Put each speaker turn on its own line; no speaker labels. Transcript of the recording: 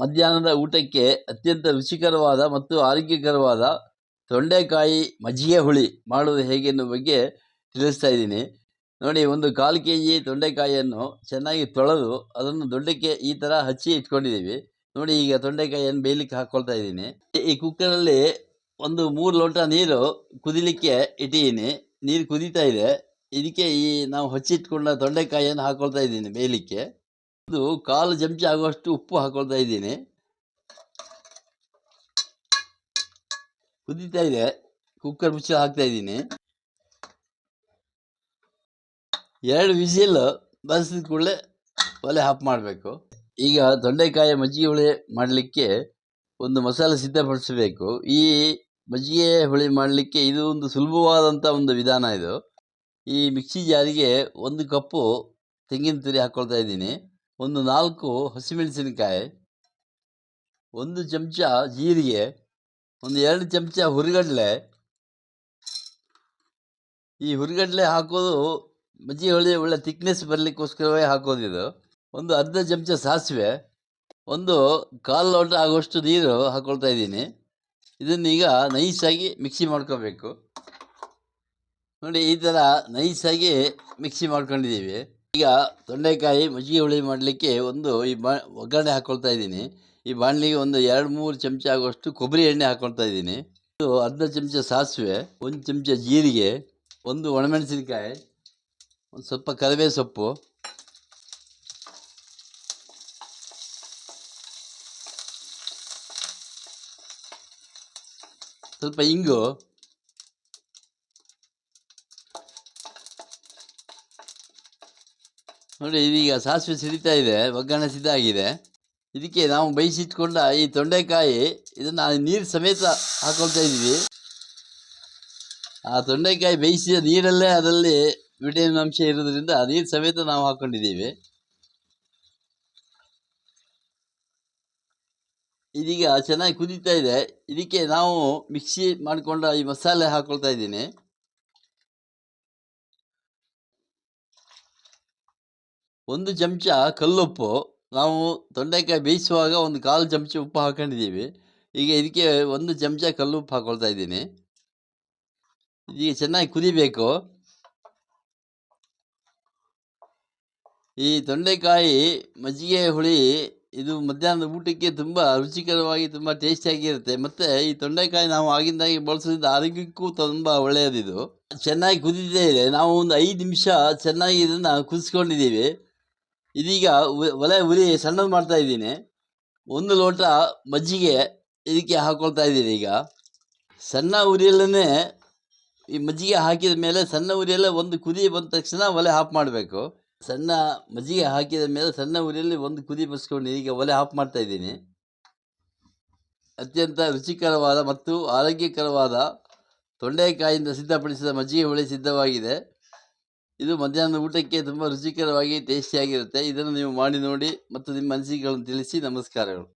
ಮಧ್ಯಾಹ್ನದ ಊಟಕ್ಕೆ ಅತ್ಯಂತ ರುಚಿಕರವಾದ ಮತ್ತು ಆರೋಗ್ಯಕರವಾದ ತೊಂಡೆಕಾಯಿ ಮಜ್ಜಿಗೆ ಹುಳಿ ಮಾಡುವುದು ಹೇಗೆ ಎನ್ನುವ ಬಗ್ಗೆ ತಿಳಿಸ್ತಾ ಇದ್ದೀನಿ. ನೋಡಿ, ಒಂದು ಕಾಲು ಕೆ ಜಿ ತೊಂಡೆಕಾಯಿಯನ್ನು ಚೆನ್ನಾಗಿ ತೊಳೆದು ಅದನ್ನು ದೊಡ್ಡಕ್ಕೆ ಈ ಥರ ಹಚ್ಚಿ ಇಟ್ಕೊಂಡಿದ್ದೀವಿ. ನೋಡಿ, ಈಗ ತೊಂಡೆಕಾಯಿಯನ್ನು ಬೇಯಲಿಕ್ಕೆ ಹಾಕ್ಕೊಳ್ತಾ ಇದ್ದೀನಿ. ಈ ಕುಕ್ಕರಲ್ಲಿ ಒಂದು ಮೂರು ಲೋಟ ನೀರು ಕುದಿಲಿಕ್ಕೆ ಇಟ್ಟಿದ್ದೀನಿ. ನೀರು ಕುದೀತಾ ಇದೆ. ಇದಕ್ಕೆ ಈ ನಾವು ಹಚ್ಚಿಟ್ಕೊಂಡ ತೊಂಡೆಕಾಯಿಯನ್ನು ಹಾಕ್ಕೊಳ್ತಾ ಇದ್ದೀನಿ ಬೇಯಲಿಕ್ಕೆ. ಇದು ಕಾಲು ಚಮಚ ಆಗುವಷ್ಟು ಉಪ್ಪು ಹಾಕೊಳ್ತಾ ಇದ್ದೀನಿ. ಕುದೀತಾ ಇದೆ. ಕುಕ್ಕರ್ ಮುಚ್ಚಿ ಹಾಕ್ತಾ ಇದ್ದೀನಿ. ಎರಡು ವಿಸಿಲ್ ಬಳಸಿದ ಕೂಡಲೇ ಒಲೆ ಹಾಫ್ ಮಾಡಬೇಕು. ಈಗ ತೊಂಡೆಕಾಯಿ ಮಜ್ಜಿಗೆ ಹುಳಿ ಮಾಡಲಿಕ್ಕೆ ಒಂದು ಮಸಾಲೆ ಸಿದ್ಧಪಡಿಸಬೇಕು. ಈ ಮಜ್ಜಿಗೆ ಹುಳಿ ಮಾಡಲಿಕ್ಕೆ ಇದು ಒಂದು ಸುಲಭವಾದಂಥ ಒಂದು ವಿಧಾನ ಇದು. ಈ ಮಿಕ್ಸಿ ಜಾರಿಗೆ ಒಂದು ಕಪ್ಪು ತೆಂಗಿನ ತುರಿ ಹಾಕ್ಕೊಳ್ತಾ ಇದ್ದೀನಿ. ಒಂದು ನಾಲ್ಕು ಹಸಿಮೆಣಸಿನಕಾಯಿ, ಒಂದು ಚಮಚ ಜೀರಿಗೆ, ಒಂದು ಎರಡು ಚಮಚ ಹುರಿಗಡಲೆ. ಈ ಹುರಿಗಡಲೆ ಹಾಕೋದು ಮಜ್ಜಿಗೆ ಹೊಳಿ, ಒಳ್ಳೆ ತಿಕ್ನೆಸ್ ಬರಲಿಕ್ಕೋಸ್ಕರವೇ ಹಾಕೋದು ಇದು. ಒಂದು ಅರ್ಧ ಚಮಚ ಸಾಸಿವೆ, ಒಂದು ಕಾಲು ಲೋಟ ಆಗುವಷ್ಟು ನೀರು ಹಾಕ್ಕೊಳ್ತಾ ಇದ್ದೀನಿ. ಇದನ್ನೀಗ ನೈಸಾಗಿ ಮಿಕ್ಸಿ ಮಾಡ್ಕೋಬೇಕು. ನೋಡಿ, ಈ ಥರ ನೈಸಾಗಿ ಮಿಕ್ಸಿ ಮಾಡ್ಕೊಂಡಿದ್ದೀವಿ. ಈಗ ತೊಂಡೆಕಾಯಿ ಮಜ್ಜಿಗೆ ಹುಳಿ ಮಾಡಲಿಕ್ಕೆ ಒಂದು ಈ ಬಾ, ಒಗ್ಗರಣೆ ಹಾಕ್ಕೊಳ್ತಾ ಇದ್ದೀನಿ. ಈ ಬಾಣಲಿಗೆ ಒಂದು ಎರಡು ಮೂರು ಚಮಚ ಆಗುವಷ್ಟು ಕೊಬ್ಬರಿ ಎಣ್ಣೆ ಹಾಕ್ಕೊಳ್ತಾ ಇದ್ದೀನಿ. ಇದು ಅರ್ಧ ಚಮಚ ಸಾಸಿವೆ, ಒಂದು ಚಮಚ ಜೀರಿಗೆ, ಒಂದು ಒಣಮೆಣಸಿನಕಾಯಿ, ಒಂದು ಸ್ವಲ್ಪ ಕರಿಬೇವು ಸೊಪ್ಪು ಸ್ವಲ್ಪ ಇಂಗು. ನೋಡಿ ಇದೀಗ ಸಾಸಿವೆ ಸಿಡಿತಾ ಇದೆ, ಒಗ್ಗರಣೆ ಸಿದ್ಧ ಆಗಿದೆ. ಇದಕ್ಕೆ ನಾವು ಬೇಯಿಸಿಟ್ಕೊಂಡ ಈ ತೊಂಡೆಕಾಯಿ, ಇದನ್ನು ನೀರು ಸಮೇತ ಹಾಕೊಳ್ತಾ ಇದ್ದೀವಿ ಆ ತೊಂಡೆಕಾಯಿ ಬೇಯಿಸಿದ ನೀರಲ್ಲೇ ಅದರಲ್ಲಿ ವಿಟಮಿನ್ ಅಂಶ ಇರೋದ್ರಿಂದ ನೀರು ಸಮೇತ ನಾವು ಹಾಕ್ಕೊಂಡಿದ್ದೀವಿ ಇದೀಗ ಚೆನ್ನಾಗಿ ಕುದೀತಾ ಇದೆ. ಇದಕ್ಕೆ ನಾವು ಮಿಕ್ಸಿ ಮಾಡಿಕೊಂಡ ಈ ಮಸಾಲೆ ಹಾಕ್ಕೊಳ್ತಾ ಇದ್ದೀನಿ. ಒಂದು ಚಮಚ ಕಲ್ಲುಪ್ಪು. ನಾವು ತೊಂಡೆಕಾಯಿ ಬೇಯಿಸುವಾಗ ಒಂದು ಕಾಲು ಚಮಚ ಉಪ್ಪು ಹಾಕೊಂಡಿದ್ದೀವಿ. ಈಗ ಇದಕ್ಕೆ ಒಂದು ಚಮಚ ಕಲ್ಲುಪ್ಪು ಹಾಕ್ಕೊಳ್ತಾ ಇದ್ದೀನಿ. ಈಗ ಚೆನ್ನಾಗಿ ಕುದಿಬೇಕು. ಈ ತೊಂಡೆಕಾಯಿ ಮಜ್ಜಿಗೆ ಹುಳಿ ಇದು ಮಧ್ಯಾಹ್ನದ ಊಟಕ್ಕೆ ತುಂಬ ರುಚಿಕರವಾಗಿ ತುಂಬ ಟೇಸ್ಟಿಯಾಗಿರುತ್ತೆ. ಮತ್ತು ಈ ತೊಂಡೆಕಾಯಿ ನಾವು ಆಗಿಂದಾಗಿ ಬಳಸೋದ್ರಿಂದ ಆರೋಗ್ಯಕ್ಕೂ ತುಂಬ ಒಳ್ಳೆಯದಿದು. ಚೆನ್ನಾಗಿ ಕುದಿದೇ ಇದೆ. ನಾವು ಒಂದು ಐದು ನಿಮಿಷ ಚೆನ್ನಾಗಿ ಇದನ್ನು ಕುದಿಸ್ಕೊಂಡಿದ್ದೀವಿ. ಇದೀಗ ಒಲೆ ಉರಿ ಸಣ್ಣದು ಮಾಡ್ತಾ ಇದ್ದೀನಿ. ಒಂದು ಲೋಟ ಮಜ್ಜಿಗೆ ಇದಕ್ಕೆ ಹಾಕೊಳ್ತಾ ಇದ್ದೀನಿ ಈಗ. ಸಣ್ಣ ಉರಿಯಲ್ಲೇ ಈ ಮಜ್ಜಿಗೆ ಹಾಕಿದ ಮೇಲೆ ಸಣ್ಣ ಉರಿಯಲ್ಲೇ ಒಂದು ಕುದಿ ಬಂದ ತಕ್ಷಣ ಒಲೆ ಆಫ್ ಮಾಡಬೇಕು. ಸಣ್ಣ ಮಜ್ಜಿಗೆ ಹಾಕಿದ ಮೇಲೆ ಸಣ್ಣ ಉರಿಯಲ್ಲಿ ಒಂದು ಕುದಿ ಬಸ್ಕೊಂಡು ಈಗ ಒಲೆ ಆಫ್ ಮಾಡ್ತಾ ಇದ್ದೀನಿ. ಅತ್ಯಂತ ರುಚಿಕರವಾದ ಮತ್ತು ಆರೋಗ್ಯಕರವಾದ ತೊಂಡೆಕಾಯಿಯಿಂದ ಸಿದ್ಧಪಡಿಸಿದ ಮಜ್ಜಿಗೆ ಹುಳಿ ಸಿದ್ಧವಾಗಿದೆ. ಇದು ಮಧ್ಯಾಹ್ನದ ಊಟಕ್ಕೆ ತುಂಬ ರುಚಿಕರವಾಗಿ ಟೇಸ್ಟಿಯಾಗಿರುತ್ತೆ ಇದನ್ನು ನೀವು ಮಾಡಿ ನೋಡಿ ಮತ್ತು ನಿಮ್ಮ ಅನಿಸಿಕೆಗಳನ್ನು ತಿಳಿಸಿ, ನಮಸ್ಕಾರಗಳು.